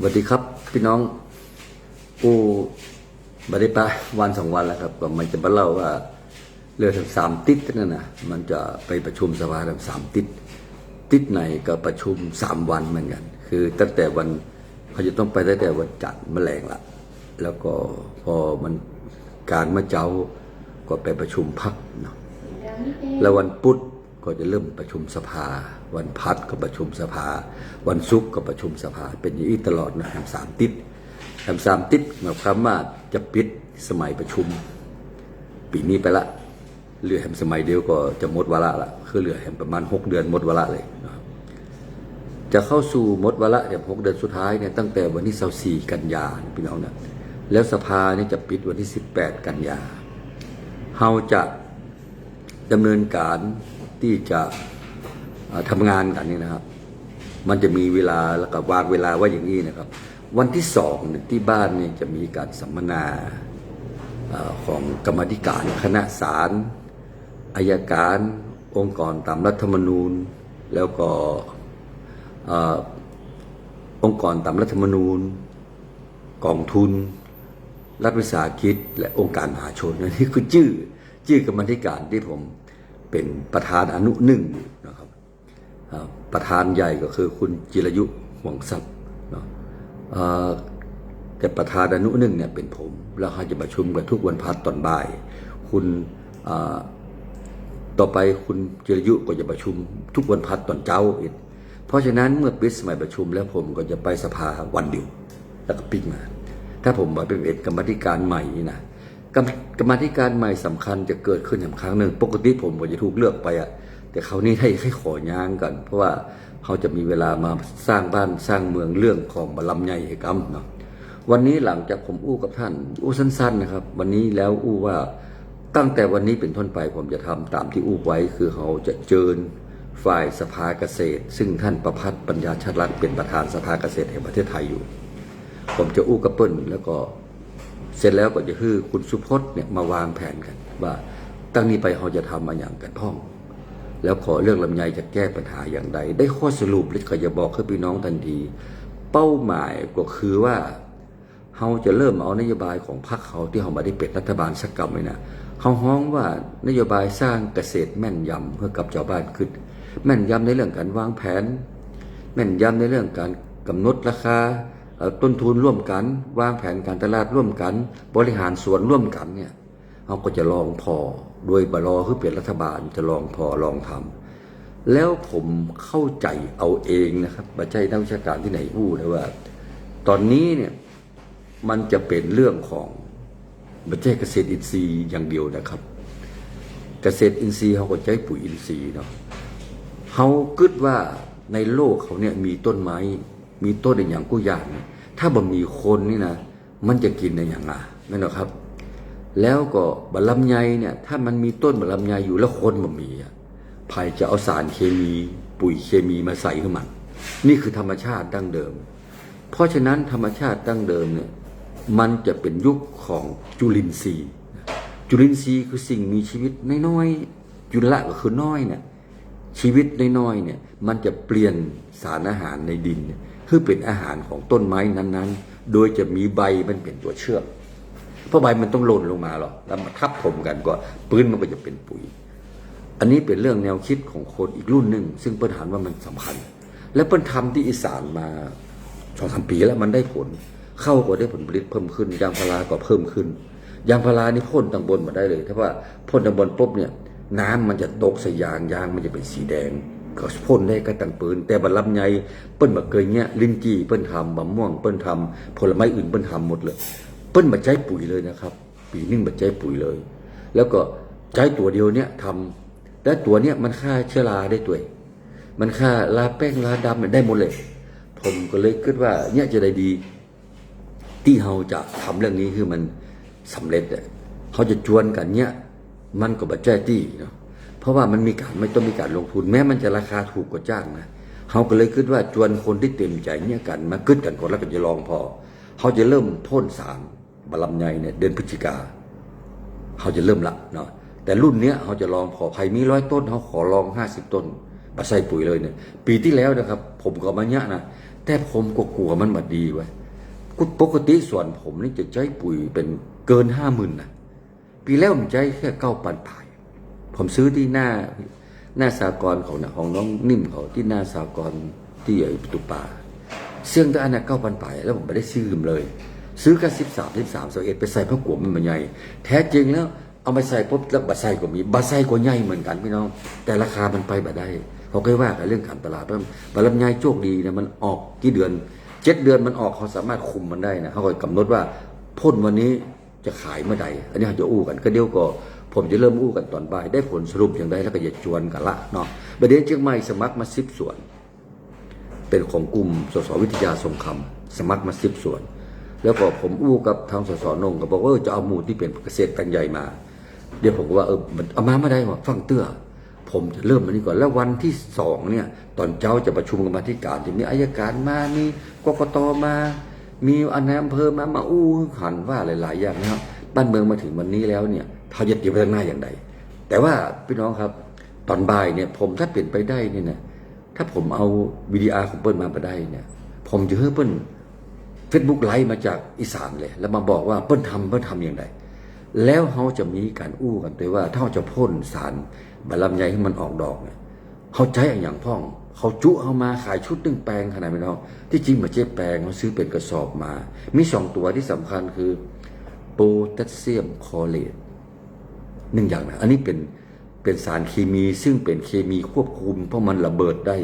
สวัสดีครับพี่น้องกูบได้ไปวันสองวันแล้วครับก็มันจะมาเล่าว่าเรือทั้งสามติดนั่นนะมันจะไปประชุมสภาทั้งสามติด ติดไหนก็ประชุมสามวันเหมือนกัน คือตั้งแต่วันเขาจะต้องไปตั้งแต่วันจันทร์แมลงละแล้วก็พอมันกลารมาเจ้าก็ไปประชุมพักเนาะแล้ววันพุธ ก็จะเริ่มประชุมสภา วันพัดก็ประชุมสภา วันศุกร์ก็ประชุมสภา เป็นอย่างนี้ตลอดนะแฮมสามติดแฮมสามติดหมายความว่าจะปิดสมัยประชุม ปีนี้ไปละเหลือแฮมสมัยเดียวก็จะหมดวาระละคือเหลือแฮมประมาณหกเดือนหมดวาระเลยจะเข้าสู่หมดวาระเนี่ยหกเดือนสุดท้ายเนี่ยตั้งแต่วันที่สี่กันยาพี่น้องนะแล้วสภาเนี่ยจะปิดวันที่สิบแปดกันยาเฮาจะดำเนินการ ที่จะทำงานกันนี่นะครับ มันจะมีเวลาแล้วก็วางเวลาไว่าอย่างนี้นะครับ วันที่สองเนี่ยที่บ้านเนี่ยจะมีการสัมมนาอของกรรมธิการคณะศาลอายการ องค์กรตามรัฐธรรมนูญ แล้วก็อองค์กรตามรัฐธรรมนูญ กองทุน รัฐวิสาหกิจ และองค์การมหาชนอันนี้คือชื่อชื่อกรรมธิการที่ผม เป็นประธานอนุหนึ่งนะครับประธานใหญ่ก็คือคุณจิรยุห่วงทรัพย์เนาะแต่ประธานอนุหนึ่งเนี่ยเป็นผม แล้วเขาจะประชุมกันทุกวันพัดตอนบ่าย คุณต่อไปคุณจิรยุก็จะประชุมทุกวันพัดตอนเจ้าอีกเพราะฉะนั้นเมื่อปิดสมัยประชุมแล้วผมก็จะไปสภาวันเดียวแล้วก็ปิดมา ถ้าผมมาเป็นเอกรรมธิการใหม่นี่นะ กรรมกรรมธิการใหม่สำคัญจะเกิดขึ้นอย่างครั้งหนึ่งปกติผมก็จะถูกเลือกไปอะแต่เขาวนี่ให้ให้ขอย่างกัน เพราะว่าเขาจะมีเวลามาสร้างบ้านสร้างเมืองเรื่องของบารมใหญ่ให้กำเนาะวันนี้หลังจากผมอู้กับท่าน อู้สั้น ๆ นะครับ วันนี้แล้วอู้ว่าตั้งแต่วันนี้เป็นต้นไปผมจะทำตามที่อู้ไว้คือเขาจะเจิญฝ่ายสภาเกษตร ซึ่งท่านประพัฒน์ปัญญาชัดรัตน์เป็นประธานสภาเกษตรแห่งประเทศไทยอยู่ ผมจะอู้กับเปิ้ลแล้วก็ เสร็จแล้วก็จะคือคุณสุพจน์เนี่ยมาวางแผนกัน ว่าตั้งนี้ไปเราจะทำมาอย่างกันพ้อง แล้วขอเรื่องลำไยจะแก้ปัญหาอย่างใด ได้ข้อสรุปเลยก็จะบอกให้พี่น้องทันที เป้าหมายก็คือว่าเราจะเริ่มเอานโยบายของพรรคเขาที่เขามาได้เป็นรัฐบาลสักกรรมเลยนะเขาฮ้องว่านโยบายสร้างเกษตรแม่นยำเพื่อกับชาวบ้านขึ้น แม่นยำในเรื่องการวางแผน แม่นยำในเรื่องการกำหนดราคา ต้นทุนร่วมกัน วางแผนการตลาดร่วมกัน บริหารสวนร่วมกันเนี่ยเราก็จะลองพอโดยบรอคือเปลี่ยนรัฐบาลจะลองพอลองทำแล้วผมเข้าใจเอาเองนะครับไม่ใช่นักวิชาการที่ไหนพูดเลยว่า ตอนนี้เนี่ยมันจะเป็นเรื่องของไม่ใช่เกษตรอินทรีย์อย่างเดียวนะครับ เกษตรอินทรีย์เขาก็ใช้ปุ๋ยอินทรีย์เนาะเขาคิดว่าในโลกเขาเนี่ยมีต้นไม้ มีต้นในอย่างกู้อย่าง ถ้าบ่มีคนนี่นะมันจะกินในอย่างไรนั่นหรอครับ แล้วก็บะลำไยเนี่ย ถ้ามันมีต้นบะลำไยอยู่แล้วคนบ่มีอะไผ่จะเอาสารเคมี ปุ๋ยเคมีมาใส่ขึ้นมัน นี่คือธรรมชาติดั้งเดิม เพราะฉะนั้นธรรมชาติดั้งเดิมเนี่ยมันจะเป็นยุคของจุลินทรีย์ จุลินทรีย์คือสิ่งมีชีวิตน้อยๆจุลละก็คือน้อยเนี่ยชีวิตน้อยๆเนี่ยมันจะเปลี่ยนสารอาหารในดินเนี่ย คือเป็นอาหารของต้นไม้นั้นๆ โดยจะมีใบมันเป็นตัวเชื่อมเพราะใบมันต้องหล่นลงมาหรอกแล้วมาทับถมกันก็ปื้นมันก็จะเป็นปุ๋ย อันนี้เป็นเรื่องแนวคิดของคนอีกรุ่นหนึ่งซึ่งเปิ้ลหันว่ามันสำคัญ และเปิ้ลทำที่อีสานมาสองสามปีแล้วมันได้ผล เข้าก็ได้ผลผลิตเพิ่มขึ้นยางพาราก็เพิ่มขึ้นยางพารานี่พ่นตังบนมาได้เลยถ้าว่าพ่นตังบนปุ๊บเนี่ยน้ำมันจะตกใส่ยางยางมันจะเป็นสีแดง ก็พ่นได้ก็ตังปืน แต่บรรลับไงเปิ้ลมาเกยเนี้ยลิ้นจี่เปิ้ลทำบะม่วงเปิ้ลทำผลไม้อื่นเปิ้ลทำหมดเลย เปิ้ลมาใช้ปุ๋ยเลยนะครับ ปีนึงมาใช้ปุ๋ยเลย แล้วก็ใช้ตัวเดียวเนี้ยทำและตัวเนี้ยมันฆ่าเชื้อราได้ตัวเองมันฆ่าลาแป้งลาดำได้หมดเลย ผมก็เลยคิดว่าเนี่ยจะได้ดี ที่เราจะทำเรื่องนี้คือมันสำเร็จเนี่ยเขาจะจวนกันเนี่ยมันก็บัจจัยที่เนาะ ราะว่ามันมีการไม่ต้องมีการลงทุน แม้มันจะราคาถูกกว่าจ้างนะเขาก็เลยคิดว่าจวนคนที่เต็มใจเนี่ยกันมาคิดกันก่อนแล้วก็จะลองพอเขาจะเริ่มพ่นสารบาลำไยเนี่ยเดือนพฤศจิกาเขาจะเริ่มละเนาะแต่รุ่นเนี้ยเขาจะลองพอใครมีร้อยต้นเขาขอลองห้าสิบต้นมาใส่ปุ๋ยเลยเนี่ย ปีที่แล้วนะครับ ผมก็มาเนี้ยนะแต่ผมก็กลัวมันมาดีไว้กูปกติส่วนผมนี่จะใช้ปุ๋ยเป็นเกินห้าหมื่นนะปีแล้วผมใช้แค่เก้าปันผาย ผมซื้อที่หน้าหน้าสากรของนะของน้องนิ่มเขาที่หน้าสากรที่ไอ้ประตูป่าเสื่องแต่อันนั้นเก้าปันผายแล้วผมไม่ได้ซื้อเลย ซื้อแค่สิบสามสิบสามสิบเอ็ดไปใส่พระกวมมันมันใหญ่แท้จริงแล้วเอามาใส่ปุ๊บแล้วบะไส้ก็มีบะไส้ก็ใหญ่เหมือนกันพี่น้อง แต่ราคามันไปบบได้เขาเคยว่ากันเรื่องการตลาดเพราะบะลำไยโชคดีนี่ยมันออกกี่เดือนเจ็ดเดือนมันออกเขาสามารถคุมมันได้นะเขาก็กำหนดว่าพ่นวันนี้จะขายเมื่อใดอันนี้เราจะอู้กันก็เดี๋ยวก็ ผมจะเริ่มอู้กันตอนบ่าย ได้ผลสรุปอย่างไรแล้วก็จะจวนกันละเนาะประเด็นเชียงใหม่สมัครมาสิบส่วน เป็นของกลุ่มสสวิทยาทรงคำสมัครมาสิบส่วน แล้วก็ผมอู้กับทางสสนงก็บอกว่าจะเอาหมูที่เป็นเกษตรแปลงใหญ่มา เดี๋ยวผมก็ว่าเออมันเอามาไม่ได้ว่าฟังเตื้อผมจะเริ่มมันนี้ก่อนแล้ววันที่สองเนี่ย ตอนเช้าจะประชุมกรรมาธิการจะมีอายการมามีกกตมา มีอนายอำเภอมามาอู้ขันว่าหลาย ๆ อย่างนะครับบ้านเมืองมาถึงวันนี้แล้วเนี่ย เขาจะเตรียมไปข้างหน้าอย่างไรแต่ว่าพี่น้องครับตอนบ่ายเนี่ยผมถ้าเปลี่ยนไปได้เนี่ยนะถ้าผมเอาวิดีอาร์ของเปิ้ลมาไปได้เนี่ย ผมจะให้เปิ้ลเฟซบุ๊กไลฟ์มาจากอีสานเลย แล้วมาบอกว่าเปิ้ลทำเปิ้ลทำอย่างไรแล้วเขาจะมีการอู้กันไปว่าถ้าเขาจะพ่นสารบาลำไยให้มันออกดอกเนี่ยเขาใช้อย่างพ่องเขาจุเอามาขายชุดหนึ่งแปลงขนาดไม่น้องที่จริงมาเจ๊แปลงเขาซื้อเป็นกระสอบมา มีสองตัวที่สำคัญคือโพแทสเซียมคอเรต หนึ่งอย่างนะอันนี้เป็นเป็นสารเคมีซึ่งเป็นเคมีควบคุม เพราะมันระเบิดได้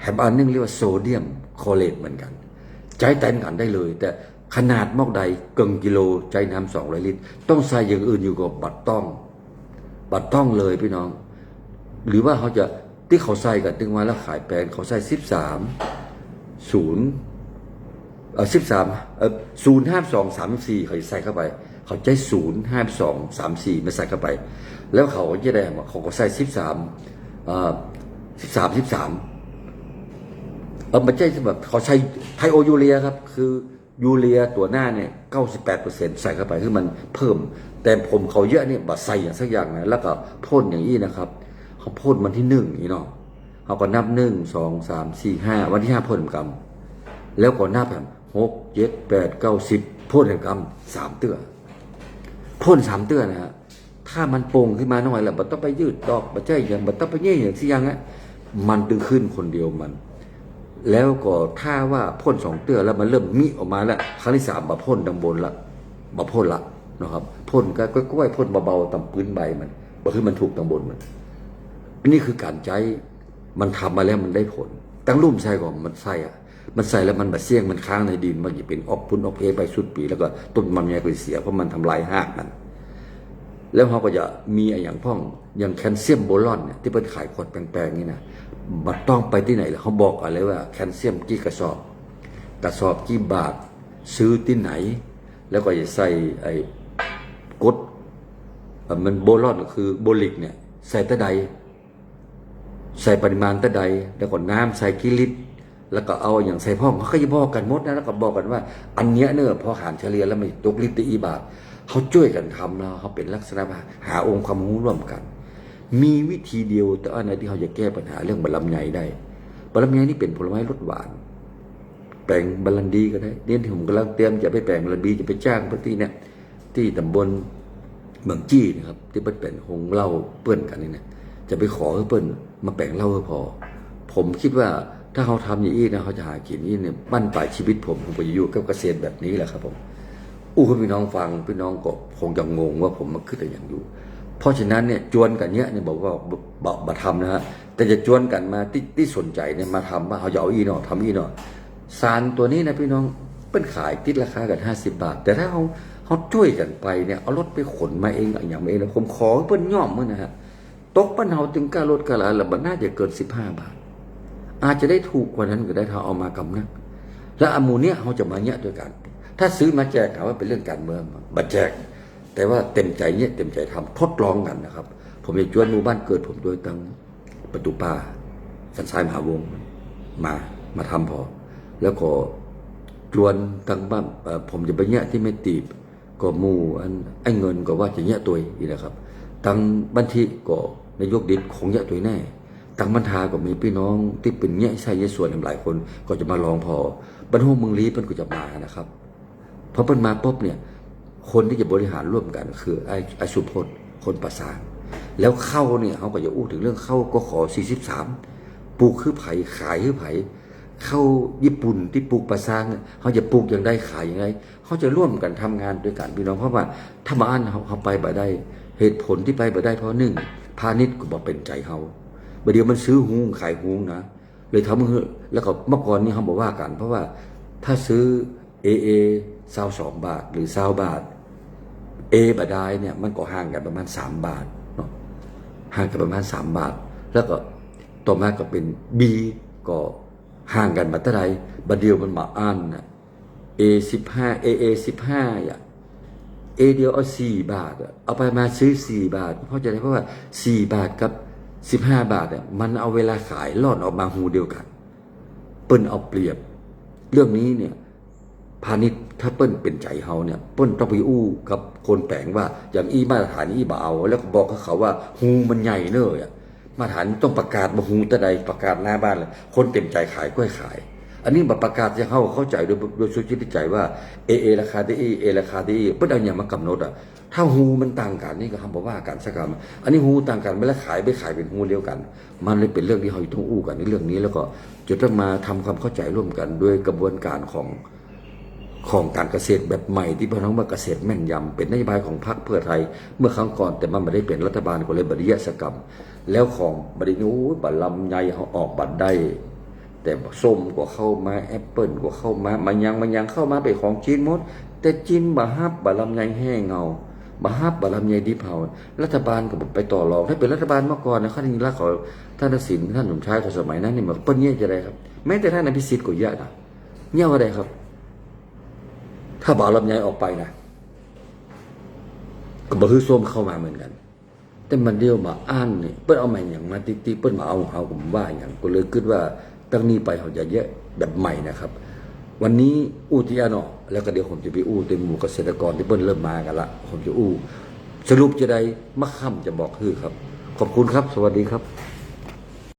แถมอันนึงเรียกว่าโซเดียมคอเรตเหมือนกัน ใช้แทนกันได้เลย แต่ขนาดมอกใดเกิงกิโลใจน้ำสองร้อยลิตร ต้องใส่อย่างอื่นอยู่กับบัตรต้อง บัตรต้องเลยพี่น้อง หรือว่าเขาจะที่เขาใส่กันตึงมาแล้วขายแปลงเขาใส่สิบสามศูนย์เออสิบสามเออศูนย์ห้าสองสามสี่เขาใส่เข้าไป เขาใช้ศูนย์ห้าสองสามสี่มาใส่เข้าไป แล้วเขาจะได้เขาก็ใส่สิบสามอ่อสิบสามสิบสามเออมันใช่แบบเขาใช้ไทโอยูเรียครับ คือยูเรียตัวหน้าเนี่ยเก้าสิบแปดเปอร์เซ็นต์ใส่เข้าไปคือมันเพิ่ม แต่ผมเขาเยอะเนี่ยบัดใส่อย่างสักอย่างนะแล้วก็พ่นอย่างนี้นะครับ เขาพ่นมันที่หนึ่งนี่เนาะเขาก็นับหนึ่งสองสามสี่ห้าวันที่ห้าพ่นกำแล้วก็หน้าแผ่นหกเจ็ดแปดเก้าสิบพ่นแห่งกรรมสามเตื้อ พ่นสามเตื้อนะฮะถ้ามันโป่งขึ้นมาหน่อยแล้วมันต้องไปยืดดอกมันใช่อย่างมันต้องไปเงี้ยอย่างสิยังอะมันตึงขึ้นคนเดียวมัน แล้วก็ถ้าว่าพ่นสองเตื้อแล้วมันเริ่มมิออกมาแล้วครั้งที่สามมาพ่นดังบนละมาพ่นละนะครับพ่นก็ก็ไว้พ่นเบาๆตามพื้นใบมันบ่คือมันถูกดังบนมันนี่คือการใช้มันทำมาแล้วมันได้ผล ตั้งรุ่มใส่ก่อนมันใส่อะ มันใส่แล้วมันแบะเสี่ยงมันค้างในดินมันจะเป็นออกพุ่นออกเพไปสุดปี แล้วก็ต้นมันใหญ่ไปเสียเพราะมันทำลายหากมัน แล้วเขาก็จะมีอย่างพ่องอย่างแคลเซียมโบรอนเนี่ยที่เป็นขายขวดแปลงๆนี่นะบัดต้องไปที่ไหนล้วเขาบอกอะไรว่าแคลเซียมกี่กระสอบ กระสอบกี่บาทซื้อที่ไหน แล้วก็จะใส่ไอ้กดมันโบรอนก็คือโบลิกเนี่ยใส่ตะใดใส่ปริมาณตะใดแล้วก็น้ำใส่กิลิตร แล้วก็เอาอย่างใส่พ่องเขาก็จะบอกกันหมดนะแล้วก็บอกกันว่า อันเนี้ยเนอะพอหารเฉลี่ยแล้วมันตกลิตรอีบาทเขาช่วยกันทำแล้วเขาเป็นลักษณะาหาองค์ความรู้ร่วมกัน มีวิธีเดียวแต่อันไหนที่เขาจะแก้ปัญหาเรื่องบะลำไยได้บะลำไยนี่เป็นผลไม้รสหวาน แปลงบาลันดีก็ได้เดี๋ยที่ผมกำลังเตรียมจะไปแปลงบาลันดีจะไปจ้างพวกที่เนี่ยที่ตำบลเมืองจี้นะครับ ที่เป็นเป็นหงเหล้าเปื้อนกันนี่เนี่ยจะไปขอให้เปิ้นมาแปลงเหล้าให้พอ ผมคิดว่า ถ้าเขาทำอย่างนี้นะเขาจะหากินนี่เนี่ยบ้นปลายชีวิตผมผมไปอยู่กับเกษตรแบบนี้แหละครับ ผมอู้พี่น้องฟังพี่น้องก็คงจะงงว่าผมมาขึ้นแต่อย่างอยู่ เพราะฉะนั้นเนี่ยจวนกันเนี้ยเนี่ยบอกว่าบมาทำนะฮะแต่จะจวนกันมาที่ที่สนใจเนี่ยมาทำว่าเขาจะเอาอีนาะทำอีนาะสารตัวนี้นะพี่น้องเป็นขายติดราคากันห้าสิบบาท แต่ถ้าเขาเขาช่วยกันไปเนี่ยเอารถไปขนมาเองอย่างเองนะผมขอเพิ่นย่อมมั้งนะฮะตกปันเฮาถึงก้ารถกล้าลาแล้วมันน่าจะเกินสิบห้าบาท อาจจะได้ถูกกว่านั้นก็ได้ถ้าเอามากำนักแล้วอมูเนี้ยเขาจะมาเนี้ยด้วยกัน ถ้าซื้อมาแจกถามว่าเป็นเรื่องการเมืองบัตแจก แต่ว่าเต็มใจเนี้ยเต็มใจทำทดลองกันนะครับ ผมจะชวนหมู่บ้านเกิดผมโดยตั้งประตูป่าสันทรายมหาวงมามาทำพอ แล้วก็จวนตั้งบ้านผมจะไปเนี้ยที่ไม่ตีบก็มูอันไอ้เงินก็ว่าจะเนี้ยตัวอีกนะครับตั้งบัญชีก็นายกดิษคงเนี้ยตัวแน่ ตังบรรทาก็มีพี่น้องที่เป็นเงี้ยใช่เงี้ยส่วนหลายคน ก็จะมาลองพอบรรโฮเมืองลีเพิ่นก็จะมานะครับพอเพิ่นมาปุ๊บเนี่ย คนที่จะบริหารร่วมกันคือไอ้ไอ้สุพจน์คนประสาน แล้วเข้าเนี่ยเขาก็จะอู้ถึงเรื่องเข้าก็ขอ 43 ปลูกคือไผ่ขายคือไผ่เข้าญี่ปุ่นที่ปลูกประสางเนี่ยเขาจะปลูกอย่างไรขายอย่างไรเขาจะร่วมกันทำงานด้วยกันพี่น้องเพราะว่าถ้ามาอ่านเขาเขาไปบ่ได้ เหตุผลที่ไปบ่ได้เพราะหนึ่งพาณิชย์ก็บอกเป็นใจเขา บเดี๋ยวมันซื้อหุงขายหุงนะ เลยทำแล้วก็เมื่อก่อนนี้เขาบอกว่ากัน เพราะว่าถ้าซื้อ AA ซาวสองบาทหรือซาวบาท A บาดายเนี่ยมันก็ห่างกันประมาณ3บาทเนาะห่างกันประมาณ3บาท แล้วก็ต่อมาก็เป็น B ก็ห่างกันมาเท่าไหรบัดเดียวมันมาอ่านนะ A สิบห้า AA สิบห้าอะเอเดียวเอาสี่บาท เอาไปมาซื้อสี่บาท เพราะจะได้เพราะว่าสี่บาทกับ สิบห้าบาทเนี่ยมันเอาเวลาขายลอดออกมาหูเดียวกัน เปิ้นเอาเปรียบ เรื่องนี้เนี่ยพาณิชย์ถ้าเปิ้นเป็นใจเฮาเนี่ยเปิ้นต้องไปอู้กับคนแปลงว่าอย่างอีมาตรฐานอีบ่เอาแล้วก็บอกกับเขาว่าหูมันใหญ่เนอะอะมาตรฐานต้องประกาศมาหูตะใดประกาศหน้าบ้านเลยคนเต็มใจขายก็ให้ขาย อันนี้แบบประกาศจะเข้าเข้าใจโดยโดยสุจิตใจว่าเอเอราคาดีเอราคาดีเปิ้นเอาอย่างมากำหนดอะถ้าฮูมันต่างกันนี่ก็คำบอกว่าการสักคำอันนี้ฮูต่างกันไม่แล้วขายไปขายเป็นฮูเดียวกัน มันเลยเป็นเรื่องที่เราต้องอู้กันในเรื่องนี้แล้วก็จะต้องมาทำความเข้าใจร่วมกันด้วยกระบวนการของของการเกษตรแบบใหม่ที่พี่น้องว่าเกษตรแม่นยำเป็นนโยบายของพรรคเพื่อไทย เมื่อครั้งก่อนแต่มันไม่ได้เป็นรัฐบาลก็เลยบริยศกรรม แล้วของบริญูบัตรลำไยเขาออกบัตรได้ แต่ส้มก็เข้ามาแอปเปิลก็เข้ามามันยังมันยังเข้ามาเป็นของจีนหมด แต่จีนบาฮับบาลำไยแห้งเงาบาฮับบาลำไยดิเผารัฐบาลก็ไปต่อรองถ้าเป็นรัฐบาลเมื่อก่อนนะข้าราชการของท่านทักษิณท่านสมชายของสมัยนั้นนี่มันเปิ้ลเนี่ยจะได้ครับแม้แต่ท่านอภิสิทธิ์ก็เยอะนะเนี่ยอะไรครับ ถ้าบาลำไยออกไปนะก็บ่คือส้มเข้ามาเหมือนกันแต่มันเดียวมาอ่านนี่เปิ้นเอามาอย่างมาติๆเปิ้นมาเอาของเขาผมว่าอย่างก็เลยคิดว่า ตั้งนี้ไปเขาจะเยอะแบบใหม่นะครับ วันนี้อู้ที่อาเนาะแล้วก็เดี๋ยวผมจะไปอู้เต็มหมู่เกษตรกรที่เพิ่นเริ่มมากันละผมจะอู้ สรุปจะได้มะข่ำจะบอกคือครับ ขอบคุณครับ สวัสดีครับ